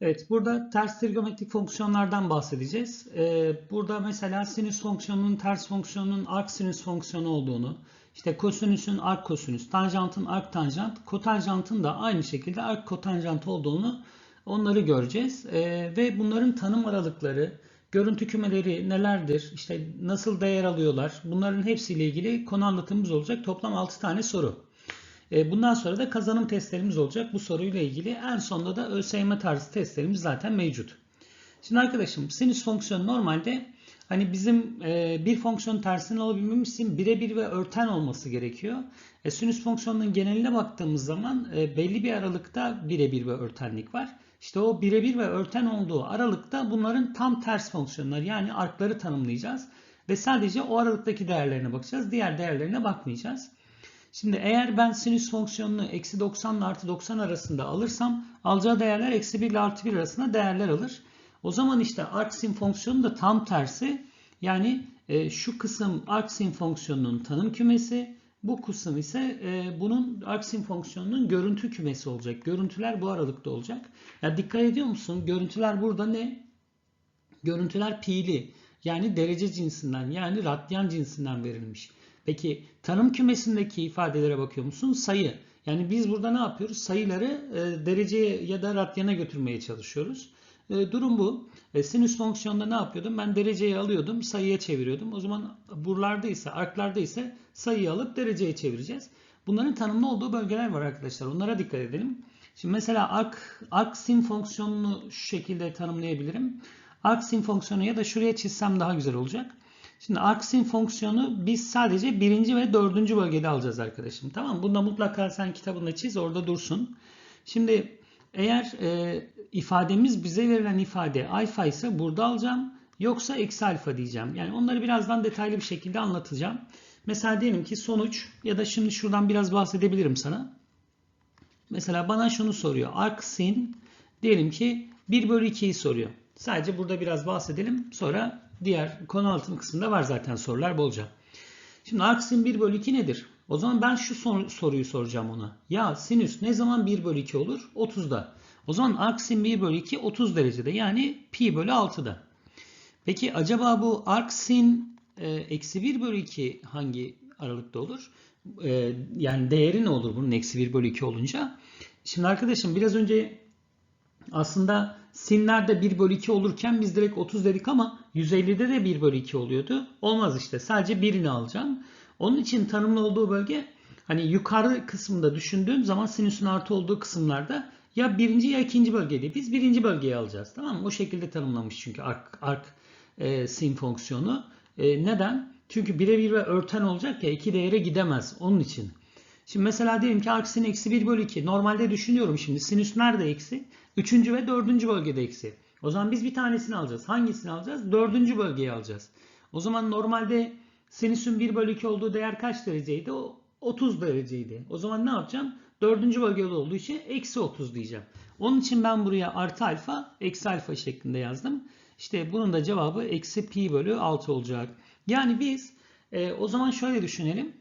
Evet, burada ters trigonometrik fonksiyonlardan bahsedeceğiz. Ee, burada mesela sinüs fonksiyonunun ters fonksiyonunun arc sinüs fonksiyonu olduğunu, işte kosinüsün arc kosinüs, tanjantın arc tanjant, kotanjantın da aynı şekilde arc kotanjant olduğunu onları göreceğiz. Ee, ve bunların tanım aralıkları, görüntü kümeleri nelerdir, işte nasıl değer alıyorlar, bunların hepsiyle ilgili konu anlatımımız olacak. Toplam 6 tane soru. E, Bundan sonra da kazanım testlerimiz olacak. Bu soruyla ilgili en sonunda da ÖSYM tarzı testlerimiz zaten mevcut. Şimdi arkadaşım sinüs fonksiyonu normalde hani bizim e, bir fonksiyon tersini alabilmemiz için birebir ve örten olması gerekiyor. E, sinüs fonksiyonunun geneline baktığımız zaman belli bir aralıkta birebir ve örtenlik var. İşte o birebir ve örten olduğu aralıkta bunların tam ters fonksiyonları yani arkları tanımlayacağız. Ve sadece o aralıktaki değerlerine bakacağız. Diğer değerlerine bakmayacağız. Şimdi eğer ben sinüs fonksiyonunu eksi 90 ile artı 90 arasında alırsam alacağı değerler eksi 1 ile artı 1 arasında değerler alır. O zaman işte arcsin fonksiyonu da tam tersi. Yani e, şu kısım arcsin fonksiyonunun tanım kümesi. Bu kısım ise e, bunun arcsin fonksiyonunun görüntü kümesi olacak. Görüntüler bu aralıkta olacak. Ya dikkat ediyor musun? Görüntüler burada ne? Görüntüler pi'li. Yani derece cinsinden yani radyan cinsinden verilmiş. Peki tanım kümesindeki ifadelere bakıyor musun? Sayı. Yani biz burada ne yapıyoruz? Sayıları e, dereceye ya da radyana götürmeye çalışıyoruz. E, durum bu. E, sinüs fonksiyonunda ne yapıyordum? Ben dereceyi alıyordum, sayıya çeviriyordum. O zaman buralarda ise, arklarda ise sayıyı alıp dereceye çevireceğiz. Bunların tanımlı olduğu bölgeler var arkadaşlar. Onlara dikkat edelim. Şimdi mesela arc, arc sin fonksiyonunu şu şekilde tanımlayabilirim. Arc sin fonksiyonu ya da şuraya çizsem daha güzel olacak. Şimdi arksin fonksiyonu biz sadece birinci ve dördüncü bölgede alacağız arkadaşım. Tamam? Bunda mutlaka sen kitabında çiz orada dursun. Şimdi eğer e, ifademiz bize verilen ifade alfa ise burada alacağım. Yoksa eksi alfa diyeceğim. Yani onları birazdan detaylı bir şekilde anlatacağım. Mesela diyelim ki sonuç ya da şimdi şuradan biraz bahsedebilirim sana. Mesela bana şunu soruyor. Arksin diyelim ki 1 bölü 2'yi soruyor. Sadece burada biraz bahsedelim. Sonra diğer konu altın kısmında var zaten sorular bolca. Şimdi arksin 1 bölü 2 nedir? O zaman ben şu sor soruyu soracağım ona. Ya sinüs ne zaman 1 bölü 2 olur? 30'da. O zaman arksin 1 bölü 2 30 derecede. Yani pi bölü 6'da. Peki acaba bu arksin e, eksi 1 bölü 2 hangi aralıkta olur? E, yani değeri ne olur bunun eksi 1 bölü 2 olunca? Şimdi arkadaşım biraz önce aslında sinlerde 1 bölü 2 olurken biz direkt 30 dedik ama 150'de de 1 bölü 2 oluyordu. Olmaz işte sadece birini alacağım. Onun için tanımlı olduğu bölge hani yukarı kısımda düşündüğüm zaman sinüsün artı olduğu kısımlarda ya birinci ya ikinci bölgede. Biz birinci bölgeyi alacağız. Tamam mı? O şekilde tanımlamış çünkü arc, arc e, sin fonksiyonu. E, neden? Çünkü birebir ve örten olacak ya iki değere gidemez. Onun için. Şimdi mesela diyelim ki arc sin eksi 1 bölü 2. Normalde düşünüyorum şimdi sinüs nerede eksi? Üçüncü ve dördüncü bölgede eksi. O zaman biz bir tanesini alacağız. Hangisini alacağız? Dördüncü bölgeyi alacağız. O zaman normalde sinüsün 1 bölü 2 olduğu değer kaç dereceydi? O 30 dereceydi. O zaman ne yapacağım? Dördüncü bölgede olduğu için eksi 30 diyeceğim. Onun için ben buraya artı alfa, eksi alfa şeklinde yazdım. İşte bunun da cevabı eksi pi bölü 6 olacak. Yani biz e, o zaman şöyle düşünelim.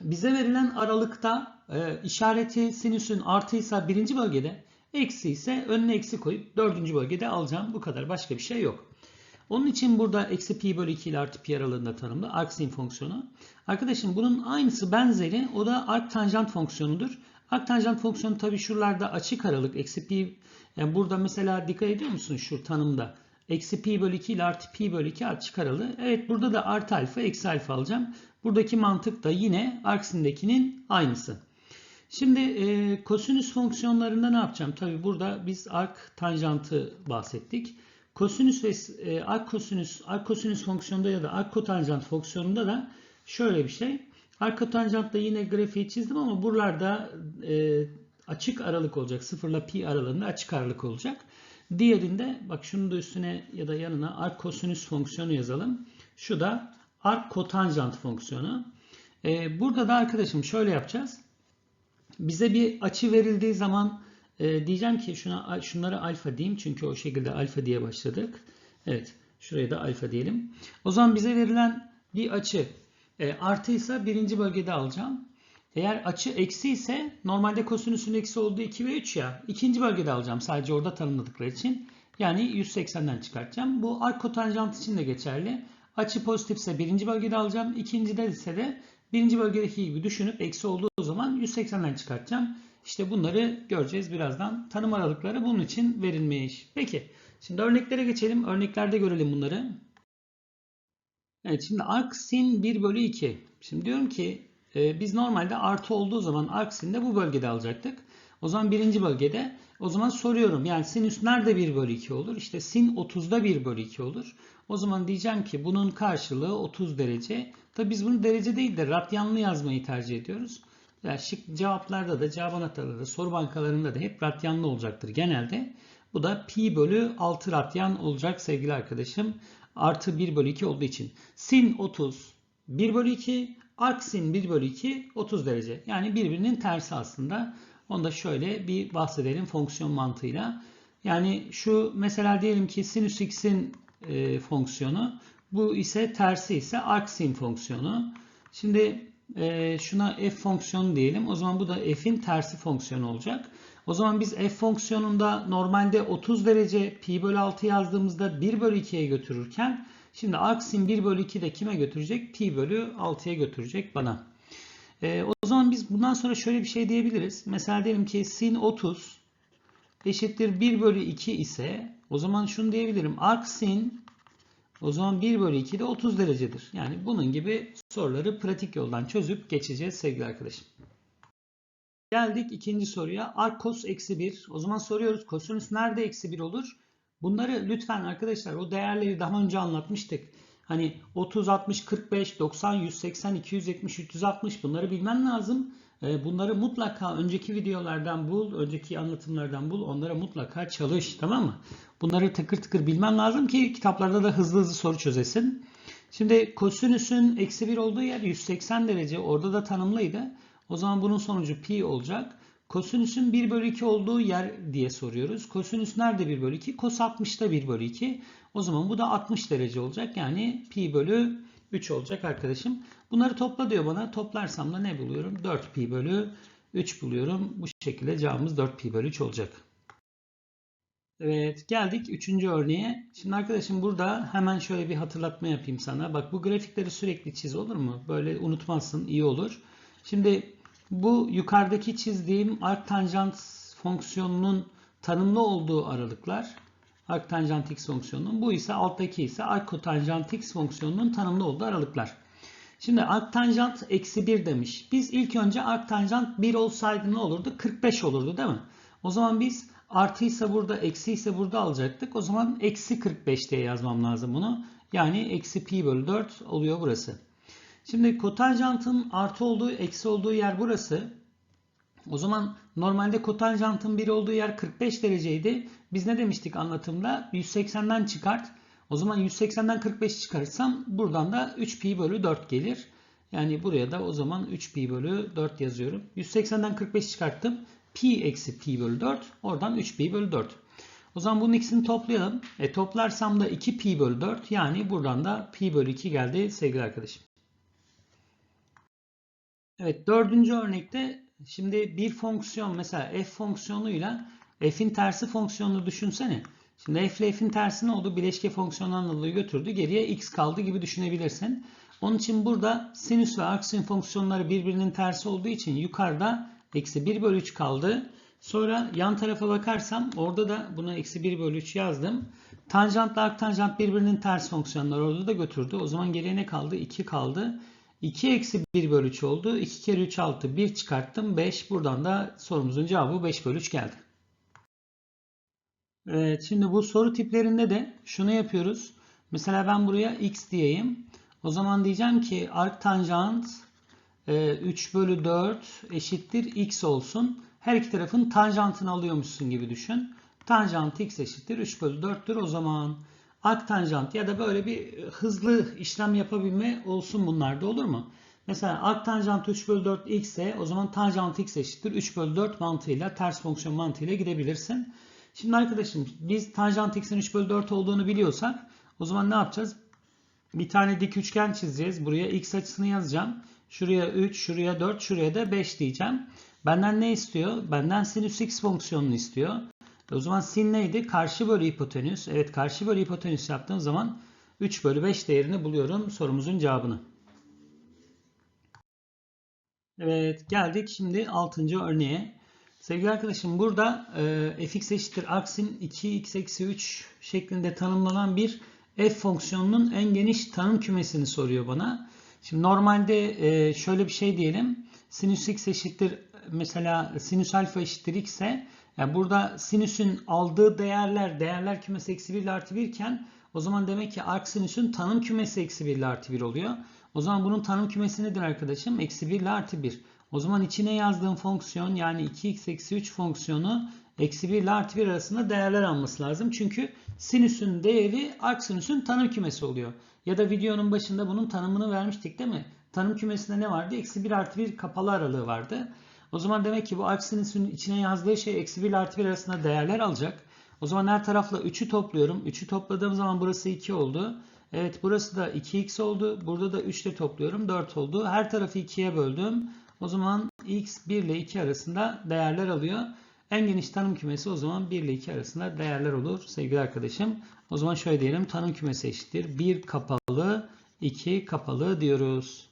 Bize verilen aralıkta e, işareti sinüsün artıysa birinci bölgede, eksi ise önüne eksi koyup dördüncü bölgede alacağım. Bu kadar başka bir şey yok. Onun için burada eksi pi bölü 2 ile artı pi aralığında tanımlı arksin fonksiyonu. Arkadaşım bunun aynısı benzeri o da arc tanjant fonksiyonudur. Arc tanjant fonksiyonu tabi şuralarda açık aralık eksi pi yani burada mesela dikkat ediyor musun şu tanımda? Eksi pi bölü 2 ile artı pi bölü 2 açık aralığı. Evet burada da artı alfa eksi alfa alacağım. Buradaki mantık da yine arcsindekinin aynısı. Şimdi e, kosinüs fonksiyonlarında ne yapacağım? Tabi burada biz arc tanjantı bahsettik. Kosinüs ve e, arc kosinüs, arc kosinüs fonksiyonunda ya da arc kotanjant fonksiyonunda da şöyle bir şey. Arc kotanjantta yine grafiği çizdim ama buralarda e, açık aralık olacak. 0 ile pi aralığında açık aralık olacak. Diğerinde bak şunu da üstüne ya da yanına arc kosinüs fonksiyonu yazalım. Şu da arc kotanjant fonksiyonu. Ee, burada da arkadaşım şöyle yapacağız. Bize bir açı verildiği zaman e, diyeceğim ki şuna şunları alfa diyeyim çünkü o şekilde alfa diye başladık. Evet, şuraya da alfa diyelim. O zaman bize verilen bir açı e, artıysa birinci bölgede alacağım. Eğer açı eksi ise normalde kosinüsün eksi olduğu 2 ve 3 ya. ikinci bölgede alacağım sadece orada tanımladıkları için. Yani 180'den çıkartacağım. Bu arc kotanjant için de geçerli. Açı pozitifse birinci bölgede alacağım. İkincide ise de birinci bölgedeki gibi düşünüp eksi olduğu zaman 180'den çıkartacağım. İşte bunları göreceğiz birazdan. Tanım aralıkları bunun için verilmiş. Peki şimdi örneklere geçelim. Örneklerde görelim bunları. Evet şimdi arc sin 1 bölü 2. Şimdi diyorum ki e, biz normalde artı olduğu zaman arc sin de bu bölgede alacaktık. O zaman birinci bölgede o zaman soruyorum yani sinüs nerede 1 bölü 2 olur? İşte sin 30'da 1 bölü 2 olur. O zaman diyeceğim ki bunun karşılığı 30 derece. Tabi biz bunu derece değil de radyanlı yazmayı tercih ediyoruz. Yani şık cevaplarda da cevap anahtarları soru bankalarında da hep radyanlı olacaktır genelde. Bu da pi bölü 6 radyan olacak sevgili arkadaşım. Artı 1 bölü 2 olduğu için. Sin 30 1 bölü 2 arc sin 1 bölü 2 30 derece. Yani birbirinin tersi aslında. Onu da şöyle bir bahsedelim fonksiyon mantığıyla. Yani şu mesela diyelim ki sinüs x'in e, fonksiyonu. Bu ise tersi ise arc sin fonksiyonu. Şimdi e, şuna f fonksiyonu diyelim. O zaman bu da f'in tersi fonksiyonu olacak. O zaman biz f fonksiyonunda normalde 30 derece pi bölü 6 yazdığımızda 1 bölü 2'ye götürürken şimdi arc sin 1 bölü 2 de kime götürecek? Pi bölü 6'ya götürecek bana. E, o zaman biz bundan sonra şöyle bir şey diyebiliriz. Mesela diyelim ki sin 30 eşittir 1 bölü 2 ise o zaman şunu diyebilirim. Arc o zaman 1 bölü 2 de 30 derecedir. Yani bunun gibi soruları pratik yoldan çözüp geçeceğiz sevgili arkadaşım. Geldik ikinci soruya. Arc cos eksi 1. O zaman soruyoruz kosinüs nerede eksi 1 olur? Bunları lütfen arkadaşlar o değerleri daha önce anlatmıştık. Hani 30, 60, 45, 90, 180, 270, 360 bunları bilmen lazım. Bunları mutlaka önceki videolardan bul, önceki anlatımlardan bul. Onlara mutlaka çalış tamam mı? Bunları tıkır tıkır bilmen lazım ki kitaplarda da hızlı hızlı soru çözesin. Şimdi kosinüsün eksi 1 olduğu yer 180 derece. Orada da tanımlıydı. O zaman bunun sonucu pi olacak. Kosinüsün 1 bölü 2 olduğu yer diye soruyoruz. Kosinüs nerede 1 bölü 2? Kos 60'da 1 bölü 2. O zaman bu da 60 derece olacak. Yani pi bölü 3 olacak arkadaşım. Bunları topla diyor bana. Toplarsam da ne buluyorum? 4 pi bölü 3 buluyorum. Bu şekilde cevabımız 4 pi bölü 3 olacak. Evet geldik 3. örneğe. Şimdi arkadaşım burada hemen şöyle bir hatırlatma yapayım sana. Bak bu grafikleri sürekli çiz olur mu? Böyle unutmazsın iyi olur. Şimdi bu yukarıdaki çizdiğim arctanjant fonksiyonunun tanımlı olduğu aralıklar. Arctanjant x fonksiyonunun. Bu ise alttaki ise arckotanjant x fonksiyonunun tanımlı olduğu aralıklar. Şimdi arctanjant eksi 1 demiş. Biz ilk önce arctanjant 1 olsaydı ne olurdu? 45 olurdu değil mi? O zaman biz artıysa burada eksi ise burada alacaktık. O zaman eksi 45 diye yazmam lazım bunu. Yani eksi pi bölü 4 oluyor burası. Şimdi kotanjantın artı olduğu eksi olduğu yer burası. O zaman normalde kotanjantın 1 olduğu yer 45 dereceydi. Biz ne demiştik anlatımda? 180'den çıkart. O zaman 180'den 45 çıkarırsam buradan da 3 pi bölü 4 gelir. Yani buraya da o zaman 3 pi bölü 4 yazıyorum. 180'den 45 çıkarttım. Pi eksi pi bölü 4. Oradan 3 pi bölü 4. O zaman bunun ikisini toplayalım. E toplarsam da 2 pi bölü 4. Yani buradan da pi bölü 2 geldi sevgili arkadaşım. Evet dördüncü örnekte şimdi bir fonksiyon mesela f fonksiyonuyla f'in tersi fonksiyonunu düşünsene. Şimdi f ile f'in tersi ne oldu? Bileşke fonksiyonlarını götürdü. Geriye x kaldı gibi düşünebilirsin. Onun için burada sinüs ve arcsin fonksiyonları birbirinin tersi olduğu için yukarıda eksi 1 bölü 3 kaldı. Sonra yan tarafa bakarsam orada da buna eksi 1 bölü 3 yazdım. Tanjantla arctanjant birbirinin ters fonksiyonları orada da götürdü. O zaman geriye ne kaldı? 2 kaldı. 2 eksi 1 bölü 3 oldu. 2 kere 3 6 1 çıkarttım 5. Buradan da sorumuzun cevabı 5 bölü 3 geldi. Evet şimdi bu soru tiplerinde de şunu yapıyoruz. Mesela ben buraya x diyeyim. O zaman diyeceğim ki arctanjant 3 bölü 4 eşittir x olsun. Her iki tarafın tanjantını alıyormuşsun gibi düşün. Tanjant x eşittir 3 bölü 4'tür o zaman. Arctanjant ya da böyle bir hızlı işlem yapabilme olsun bunlarda olur mu? Mesela arctanjant 3 bölü 4 x ise o zaman tanjant x eşittir 3 bölü 4 mantığıyla ters fonksiyon mantığıyla gidebilirsin. Şimdi arkadaşım biz tanjant x'in 3 bölü 4 olduğunu biliyorsak o zaman ne yapacağız? Bir tane dik üçgen çizeceğiz. Buraya x açısını yazacağım. Şuraya 3, şuraya 4, şuraya da 5 diyeceğim. Benden ne istiyor? Benden sinüs x fonksiyonunu istiyor. O zaman sin neydi? Karşı bölü hipotenüs. Evet karşı bölü hipotenüs yaptığım zaman 3 bölü 5 değerini buluyorum sorumuzun cevabını. Evet geldik şimdi 6. örneğe. Sevgili arkadaşım burada e, fx eşittir aksin 2x eksi 3 şeklinde tanımlanan bir f fonksiyonunun en geniş tanım kümesini soruyor bana. Şimdi normalde e, şöyle bir şey diyelim. Sinüs x eşittir mesela sinüs alfa eşittir x ise yani burada sinüsün aldığı değerler değerler kümesi eksi 1 ile artı 1 iken o zaman demek ki arc sinüsün tanım kümesi eksi 1 ile artı 1 oluyor. O zaman bunun tanım kümesi nedir arkadaşım? Eksi 1 ile artı 1. O zaman içine yazdığım fonksiyon yani 2x eksi 3 fonksiyonu eksi 1 ile artı 1 arasında değerler alması lazım. Çünkü sinüsün değeri arc sinüsün tanım kümesi oluyor. Ya da videonun başında bunun tanımını vermiştik değil mi? Tanım kümesinde ne vardı? Eksi 1 artı 1 kapalı aralığı vardı. O zaman demek ki bu arc sinüsün içine yazdığı şey eksi 1 ile artı 1 arasında değerler alacak. O zaman her tarafla 3'ü topluyorum. 3'ü topladığım zaman burası 2 oldu. Evet burası da 2x oldu. Burada da 3 ile topluyorum. 4 oldu. Her tarafı 2'ye böldüm. O zaman x 1 ile 2 arasında değerler alıyor. En geniş tanım kümesi o zaman 1 ile 2 arasında değerler olur sevgili arkadaşım. O zaman şöyle diyelim tanım kümesi eşittir. 1 kapalı 2 kapalı diyoruz.